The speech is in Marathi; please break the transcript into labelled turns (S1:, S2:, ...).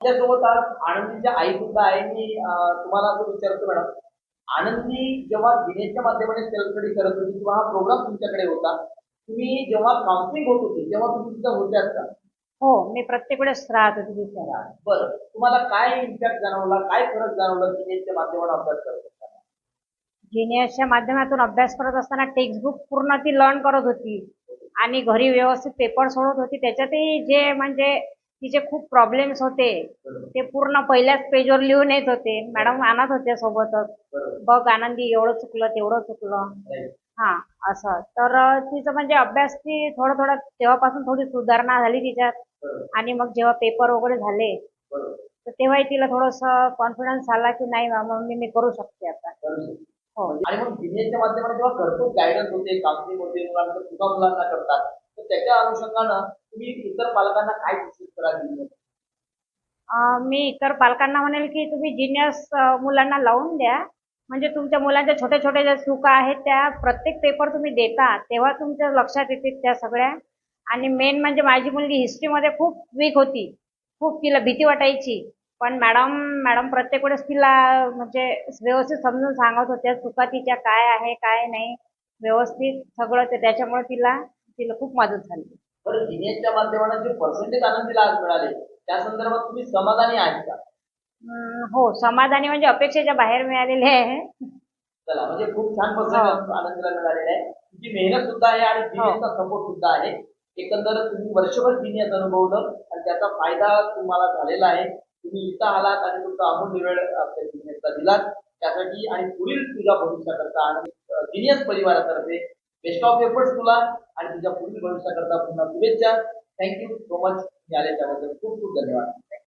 S1: त्यासोबत आज आनंदीच्या आई सुद्धा आहे. मी तुम्हाला असं विचारतो मॅडम आनंदी जेव्हा गिनेसच्या माध्यमाने सेल्फ स्टडी करत होती किंवा हा प्रोग्राम तुमच्याकडे होता तुम्ही जेव्हा काउन्सिलिंग होत होती तेव्हा तुम्ही तिथं होत्यात का
S2: हो मी प्रत्येक वेळेस राहत होते तिथे.
S1: बरं तुम्हाला काय इम्पॅक्ट जाणवला काय फरक जाणवला गिनेसच्या माध्यमाने अभ्यास करत असताना?
S2: जिनियसच्या माध्यमातून अभ्यास करत असताना टेक्स्टबुक पूर्ण ती लर्न करत होती. आणि घरी व्यवस्थित पेपर सोडत होती. त्याच्यातही जे म्हणजे तिचे खूप प्रॉब्लेम्स होते. ते पूर्ण पहिल्याच पेजवर लिहून येत होते. मॅडम आणत होते सोबतच. बघ आनंदी एवढं चुकलं तेवढं चुकलं. हा असं. तर तिचं म्हणजे अभ्यास ती थोडं थोडं तेव्हापासून थोडी सुधारणा झाली तिच्यात. आणि मग जेव्हा पेपर वगैरे झाले तर तेव्हाही तिला थोडंसं कॉन्फिडन्स आला की नाही मम्मी मी करू शकते आता. हो.
S1: आणि मग गिनेसच्या माध्यमाने जेव्हा करतो गायडन्स होते काउन्सिलिंग होते मुलांना करतात तर त्याच्या अनुषंगानं तुम्ही इतर पालकांना काय सूचित करा
S2: मी इतर पालकांना म्हणेल की तुम्ही जिनियस मुलांना लावून द्या. म्हणजे तुमच्या मुलांच्या छोट्या छोट्या ज्या चुका आहेत त्या प्रत्येक पेपर तुम्ही देता तेव्हा तुमच्या लक्षात येतील त्या सगळ्या. आणि मेन म्हणजे माझी मुलगी हिस्ट्रीमध्ये खूप वीक होती. खूप तिला भीती वाटायची. पण मॅडम मॅडम प्रत्येक वेळेस तिला म्हणजे व्यवस्थित समजून सांगत होत्या चुका तिच्या काय आहे काय नाही. व्यवस्थित सगळं ते त्याच्यामुळे तिला तिला खूप मदत झाली.
S1: बरं गिनेसच्या माध्यमाने जे पर्सेंटेज आनंदीला आज मिळाले त्या संदर्भात तुम्ही समाधानी आहेत का?
S2: हो समाधानी म्हणजे अपेक्षेच्या बाहेर मिळालेले आहे.
S1: चला म्हणजे खूप छान पर्सेंटेज आनंदीला मिळालेले आहे. तुमची मेहनत सुद्धा आहे आणि गिनेसचा सपोर्ट सुद्धा आहे. एकंदर तुम्ही वर्षभर गिनेस अनुभवलं आणि त्याचा फायदा तुम्हाला झालेला आहे. तुम्ही इथं आलात आणि तुमचा अमूल्य वेळ आपल्या दिलात. त्यासाठी आणि पुढील तुझ्या भविष्याकरता आणि गिनियस परिवारातर्फे बेस्ट ऑफ एफर्ट्स तुला आणि तुझ्या पुढील भविष्याकरता पुन्हा शुभेच्छा. थँक्यू सो मच आल्याच्याबद्दल खूप खूप धन्यवाद.